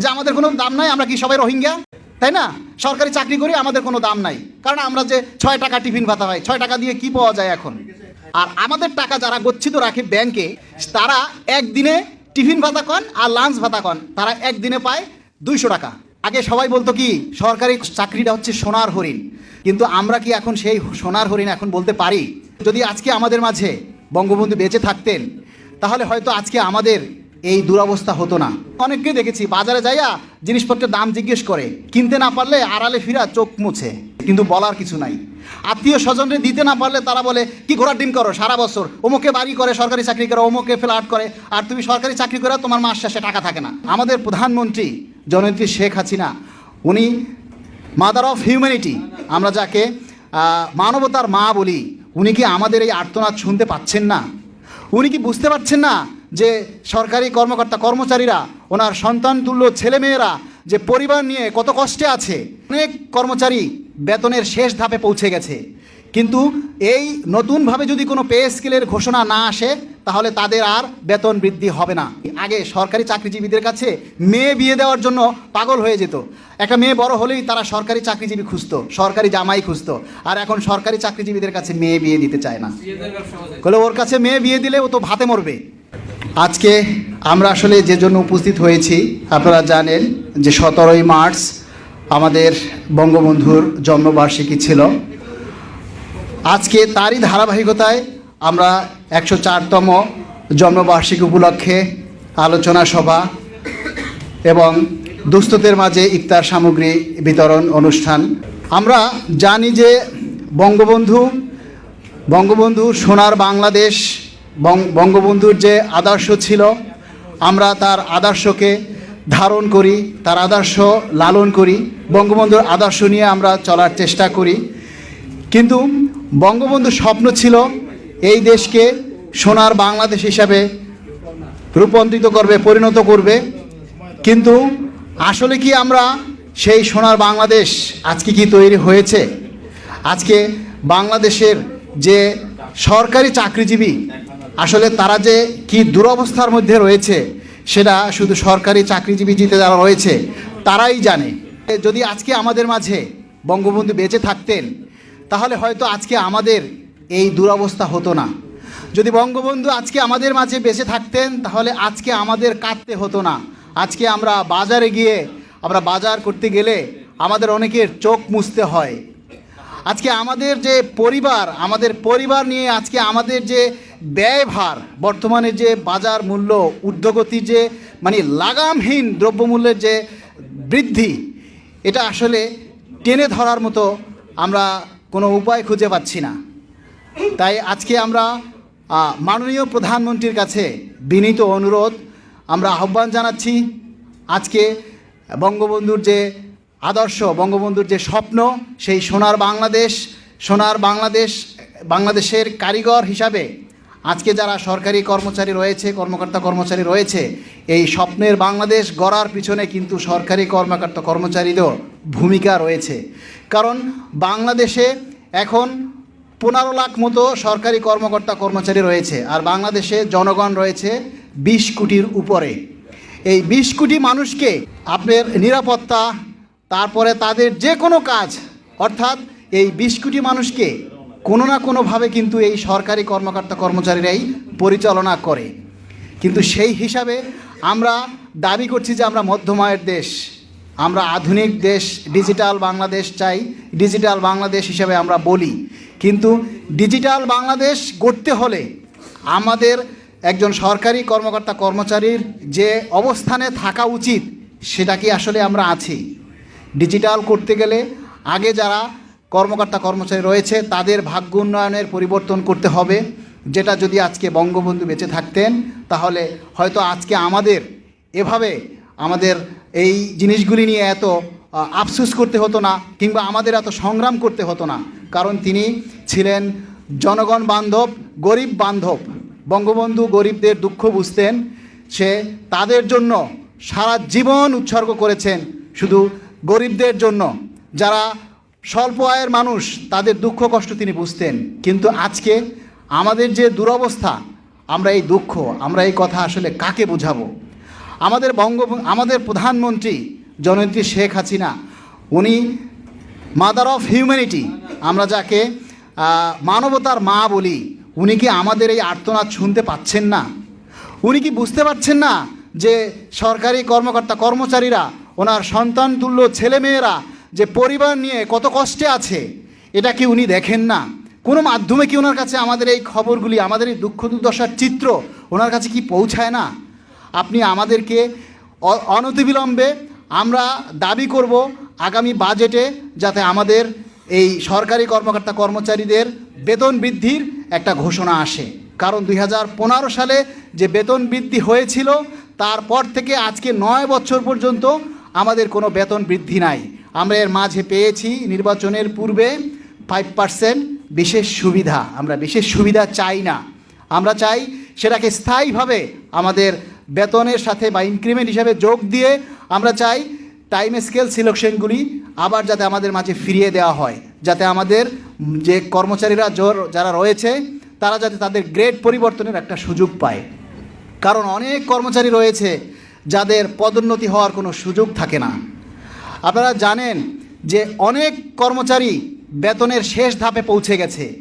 যে আমাদের কোনো দাম নাই, আমরা কি সবাই রোহিঙ্গা? তাই না? সরকারি চাকরি করি, আমাদের কোনো দাম নাই। কারণ আমরা যে ছয় টাকা টিফিন ভাতা হয়, ছয় টাকা দিয়ে কি পাওয়া যায় এখন? আর আমাদের টাকা যারা গচ্ছিত রাখে ব্যাংকে, তারা একদিনে টিফিন ভাতা কন আর লাঞ্চ ভাতা কন। তারা একদিনে পায় দুইশো টাকা। আগে সবাই বলতো কি, সরকারি চাকরিটা হচ্ছে সোনার হরিণ। কিন্তু আমরা কি এখন সেই সোনার হরিণ এখন বলতে পারি? যদি আজকে আমাদের মাঝে বঙ্গবন্ধু বেঁচে থাকতেন, তাহলে হয়তো আজকে আমাদের এই দুরবস্থা হতো না। অনেককে দেখেছি বাজারে যাইয়া জিনিসপত্রের দাম জিজ্ঞেস করে। কিনতে না পারলে আড়ালে ফিরা চোখ মুছে। কিন্তু বলার কিছু নাই। আত্মীয় স্বজনরে দিতে না পারলে তারা বলে, কি ঘোড়ার ডিম করো সারা বছর? অমুকে বাড়ি করে, সরকারি চাকরি করে, অমুকে ফ্ল্যাট করে। আর তুমি সরকারি চাকরি করে তোমার মাস শেষে টাকা থাকে না। আমাদের প্রধানমন্ত্রী জননেত্রী শেখ হাসিনা, উনি মাদার অফ হিউম্যানিটি আমরা যাকে মানবতার মা বলি, উনি কি আমাদের এই আর্তনাদ শুনতে পাচ্ছেন না? উনি কি বুঝতে পারছেন না যে সরকারি কর্মকর্তা কর্মচারীরা ওনার সন্তান তুল্য ছেলেমেয়েরা যে পরিবার নিয়ে কত কষ্টে আছে অনেক কর্মচারী বেতনের শেষ ধাপে পৌঁছে গেছে। কিন্তু এই নতুনভাবে যদি কোনো পে স্কেলের ঘোষণা না আসে তাহলে তাদের আর বেতন বৃদ্ধি হবে না। আগে সরকারি চাকরিজীবীদের কাছে মেয়ে বিয়ে দেওয়ার জন্য পাগল হয়ে যেত। একটা মেয়ে বড় হলেই তারা সরকারি চাকরিজীবী খুঁজতো সরকারি জামাই খুঁজতো। আর এখন সরকারি চাকরিজীবীদের কাছে মেয়ে বিয়ে দিতে চায় না। বলে ওর কাছে মেয়ে বিয়ে দিলে ও তো ভাতে মরবে। আজকে আমরা আসলে যে জন্য উপস্থিত হয়েছি, আপনারা জানেন যে সতেরোই মার্চ আমাদের বঙ্গবন্ধুর জন্মবার্ষিকী ছিল। আজকে তারই ধারাবাহিকতায় আমরা একশো চারতম জন্মবার্ষিকী উপলক্ষে আলোচনা সভা এবং দুস্থদের মাঝে ইফতার সামগ্রী বিতরণ অনুষ্ঠান। আমরা জানি যে বঙ্গবন্ধু বঙ্গবন্ধু সোনার বাংলাদেশ বঙ্গবন্ধুর যে আদর্শ ছিল, আমরা তার আদর্শকে ধারণ করি, তার আদর্শ লালন করি, বঙ্গবন্ধুর আদর্শ নিয়ে আমরা চলার চেষ্টা করি। কিন্তু বঙ্গবন্ধুর স্বপ্ন ছিল এই দেশকে সোনার বাংলাদেশ হিসাবে রূপান্তরিত করবে, পরিণত করবে। কিন্তু আসলে কি আমরা সেই সোনার বাংলাদেশ আজকে কি তৈরি হয়েছে? আজকে বাংলাদেশের যে সরকারি চাকরিজীবী আসলে তারা যে কি দুরবস্থার মধ্যে রয়েছে, সেটা শুধু সরকারি চাকরিজীবী জিতে যারা রয়েছে, তারাই জানে। যদি আজকে আমাদের মাঝে বঙ্গবন্ধু বেঁচে থাকতেন, তাহলে হয়তো আজকে আমাদের এই দুরবস্থা হতো না। যদি বঙ্গবন্ধু আজকে আমাদের মাঝে বেঁচে থাকতেন, তাহলে আজকে আমাদের কাঁদতে হতো না। আজকে আমরা বাজারে গিয়ে, আমরা বাজার করতে গেলে আমাদের অনেকের চোখ মুছতে হয়। আজকে আমাদের যে পরিবার, আমাদের পরিবার নিয়ে আজকে আমাদের যে ব্যয়ভার, বর্তমানে যে বাজার মূল্য, ঊর্ধ্বগতি যে মানে লাগামহীন দ্রব্যমূল্যের যে বৃদ্ধি, এটা আসলে টেনে ধরার মতো আমরা কোনো উপায় খুঁজে পাচ্ছি না। তাই আজকে আমরা মাননীয় প্রধানমন্ত্রীর কাছে বিনীত অনুরোধ, আমরা আহ্বান জানাচ্ছি আজকে বঙ্গবন্ধুর যে আদর্শ বঙ্গবন্ধুর যে স্বপ্ন, সেই সোনার বাংলাদেশ সোনার বাংলাদেশ, বাংলাদেশের কারিগর হিসাবে আজকে যারা সরকারি কর্মচারী রয়েছে, কর্মকর্তা কর্মচারী রয়েছে, এই স্বপ্নের বাংলাদেশ গড়ার পিছনে কিন্তু সরকারি কর্মকর্তা কর্মচারীদেরও ভূমিকা রয়েছে। কারণ বাংলাদেশে এখন পনেরো লাখ মতো সরকারি কর্মকর্তা কর্মচারী রয়েছে আর বাংলাদেশে জনগণ রয়েছে বিশ কোটির উপরে। এই বিশ কোটি মানুষকে আপনার নিরাপত্তা তারপরে তাদের যে কোনো কাজ, অর্থাৎ এই বিশ কোটি মানুষকে কোনো না কোনোভাবে কিন্তু এই সরকারি কর্মকর্তা কর্মচারীরাই পরিচালনা করে। কিন্তু সেই হিসাবে আমরা দাবি করছি যে আমরা মধ্যমায়ের দেশ, আমরা আধুনিক দেশ, ডিজিটাল বাংলাদেশ চাই, ডিজিটাল বাংলাদেশ হিসাবে আমরা বলি। কিন্তু ডিজিটাল বাংলাদেশ গড়তে হলে আমাদের একজন সরকারি কর্মকর্তা কর্মচারীর যে অবস্থানে থাকা উচিত, সেটা কি আসলে আমরা আছি? ডিজিটাল করতে গেলে আগে যারা কর্মকর্তা কর্মচারী রয়েছে, তাদের ভাগ্য উন্নয়নের পরিবর্তন করতে হবে, যেটা যদি আজকে বঙ্গবন্ধু বেঁচে থাকতেন, তাহলে হয়তো আজকে আমাদের এভাবে আমাদের এই জিনিসগুলি নিয়ে এত আফসুস করতে হতো না, কিংবা আমাদের এত সংগ্রাম করতে হতো না। কারণ তিনি ছিলেন জনগণ বান্ধব, গরিব বান্ধব। বঙ্গবন্ধু গরিবদের দুঃখ বুঝতেন, সে তাদের জন্য সারা জীবন উৎসর্গ করেছেন, শুধু গরিবদের জন্য। যারা স্বল্প আয়ের মানুষ, তাদের দুঃখ কষ্ট তিনি বুঝতেন। কিন্তু আজকে আমাদের যে দুরবস্থা, আমরা এই দুঃখ, আমরা এই কথা আসলে কাকে বোঝাবো? আমাদের বঙ্গ, আমাদের প্রধানমন্ত্রী জননেত্রী শেখ হাসিনা, উনি মাদার অফ হিউম্যানিটি, আমরা যাকে মানবতার মা বলি, উনি কি আমাদের এই আর্তনাদ শুনতে পাচ্ছেন না? উনি কি বুঝতে পারছেন না যে সরকারি কর্মকর্তা কর্মচারীরা ওনার সন্তান তুল্য ছেলেমেয়েরা যে পরিবার নিয়ে কত কষ্টে আছে, এটা কি উনি দেখেন না? কোনো মাধ্যমে কি ওনার কাছে আমাদের এই খবরগুলি, আমাদের এই দুঃখ দুর্দশার চিত্র ওনার কাছে কি পৌঁছায় না? আপনি আমাদেরকে অনতিবিলম্বে আমরা দাবি করব আগামী বাজেটে যাতে আমাদের এই সরকারি কর্মকর্তা কর্মচারীদের বেতন বৃদ্ধির একটা ঘোষণা আসে। কারণ দু হাজার পনেরো সালে যে বেতন বৃদ্ধি হয়েছিল, তারপর থেকে আজকে নয় বছর পর্যন্ত আমাদের কোনো বেতন বৃদ্ধি নাই। আমরা এর মাঝে পেয়েছি নির্বাচনের পূর্বে ফাইভ পার্সেন্ট বিশেষ সুবিধা। আমরা বিশেষ সুবিধা চাই না। আমরা চাই সেটাকে স্থায়ীভাবে আমাদের বেতনের সাথে বা ইনক্রিমেন্ট হিসাবে যোগ দিয়ে আমরা চাই টাইম স্কেল সিলেকশনগুলি আবার যাতে আমাদের মাঝে ফিরিয়ে দেওয়া হয়। যাতে আমাদের যে কর্মচারীরা জোর যারা রয়েছে, তারা যাতে তাদের গ্রেড পরিবর্তনের একটা সুযোগ পায়। কারণ অনেক কর্মচারী রয়েছে যাদের পদোন্নতি হওয়ার কোনো সুযোগ থাকে না। আপনারা জানেন যে অনেক কর্মচারী বেতনের শেষ ধাপে পৌঁছে গেছে।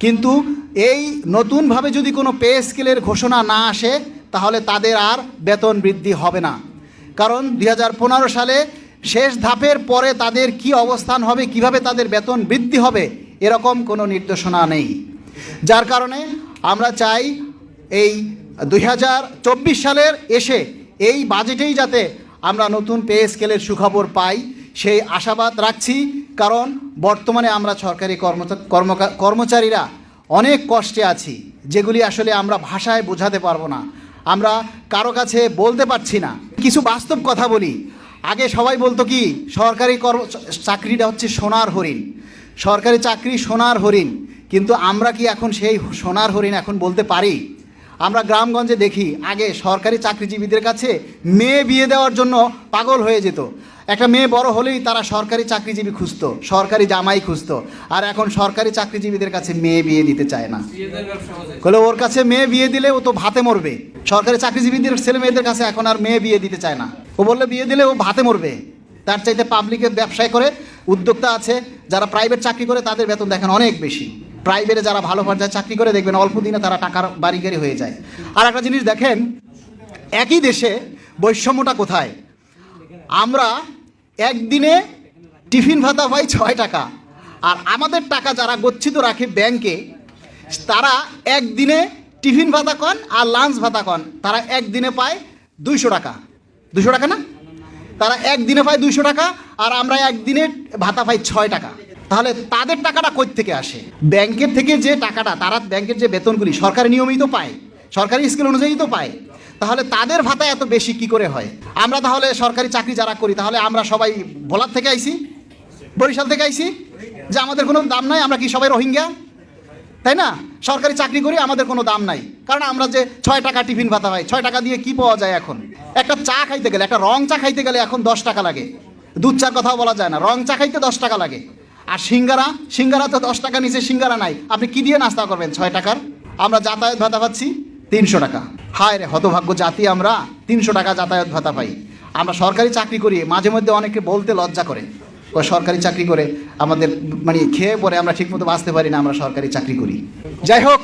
কিন্তু এই নতুনভাবে যদি কোনো পে স্কেলের ঘোষণা না আসে, তাহলে তাদের আর বেতন বৃদ্ধি হবে না। কারণ দু হাজার পনেরো সালে শেষ ধাপের পরে তাদের কি অবস্থান হবে, কীভাবে তাদের বেতন বৃদ্ধি হবে, এরকম কোনো নির্দেশনা নেই। যার কারণে আমরা চাই এই দুই হাজার চব্বিশ সালের এসে এই বাজেটেই যাতে আমরা নতুন পে স্কেলের সুখবর পাই, সেই আশাবাদ রাখছি, কারণ বর্তমানে আমরা সরকারি কর্মচারীরা অনেক কষ্টে আছি, যেগুলি আসলে আমরা ভাষায় বোঝাতে পারব না। আমরা কারও কাছে বলতে পারছি না। কিছু বাস্তব কথা বলি। আগে সবাই বলতো কি, সরকারি কর্ম, চাকরিটা হচ্ছে সোনার হরিণ। সরকারি চাকরি সোনার হরিণ। কিন্তু আমরা কি এখন সেই সোনার হরিণ এখন বলতে পারি? আমরা গ্রামগঞ্জে দেখি, আগে সরকারি চাকরিজীবীদের কাছে মেয়ে বিয়ে দেওয়ার জন্য পাগল হয়ে যেত। একটা মেয়ে বড় হলেই তারা সরকারি চাকরিজীবী খুঁজতো, সরকারি জামাই খুঁজতো। আর এখন সরকারি চাকরিজীবীদের কাছে মেয়ে বিয়ে দিতে চায় না। বলে ওর কাছে মেয়ে বিয়ে দিলে ও তো ভাতে মরবে। সরকারি চাকরিজীবীদের ছেলে মেয়েদের কাছে এখন আর মেয়ে বিয়ে দিতে চায় না। ও বললে, বিয়ে দিলে ও ভাতে মরবে। তার চাইতে পাবলিকের ব্যবসায় করে উদ্যোক্তা আছে, যারা প্রাইভেট চাকরি করে তাদের বেতন দেখেন অনেক বেশি। প্রাইভেটে যারা ভালো পর্যায়ে চাকরি করে দেখবেন অল্প দিনে তারা টাকার বাড়িগাড়ি হয়ে যায়। আর একটা জিনিস দেখেন, একই দেশে বৈষম্যটা কোথায়? আমরা একদিনে টিফিন ভাতা পাই ছয় টাকা, আর আমাদের টাকা যারা গচ্ছিত রাখে ব্যাংকে তারা একদিনে টিফিন ভাতা কন আর লাঞ্চ ভাতা কন, তারা একদিনে পায় দুইশো টাকা। দুশো টাকা না? তারা একদিনে পায় দুইশো টাকা, আর আমরা একদিনে ভাতা পাই ছয় টাকা। তাহলে তাদের টাকাটা কই থেকে আসে? ব্যাংকের থেকে যে টাকাটা, তারা ব্যাংকের যে বেতনগুলি সরকারি নিয়মিত পায়, সরকারি স্কেল অনুযায়ী তো পায়, তাহলে তাদের ভাতা এত বেশি কি করে হয়? আমরা তাহলে সরকারি চাকরি যারা করি, তাহলে আমরা সবাই ভোলার থেকে আইছি? বরিশাল থেকে আইছি? যে আমাদের কোনো দাম নাই, আমরা কি সবাই রোহিঙ্গা? তাই না? সরকারি চাকরি করি, আমাদের কোনো দাম নাই। কারণ আমরা যে ছয় টাকা টিফিন ভাতা পাই ছয় টাকা দিয়ে কি পাওয়া যায় এখন? একটা চা খাইতে গেলে, একটা রং চা খাইতে গেলে এখন দশ টাকা লাগে। দুধ চার কথাও বলা যায় না, রং চা খাইতে দশ টাকা লাগে। আর সিঙ্গারা? সিঙ্গারা তো দশ টাকা নিচে সিঙ্গারা নাই। আপনি কি দিয়ে নাস্তা করবেন? ছয় টাকার? আমরা যাতায়াত ভাতা পাচ্ছি তিনশো টাকা। হায় রে, হতভাগ্য জাতি আমরা তিনশো টাকা যাতায়াত ভাতা পাই। আমরা সরকারি চাকরি করি, মাঝে মধ্যে অনেকে বলতে লজ্জা করে। ও সরকারি চাকরি করে আমাদের মানে খেয়ে পরে আমরা ঠিকমতো বাঁচতে পারি না, আমরা সরকারি চাকরি করি। যাই হোক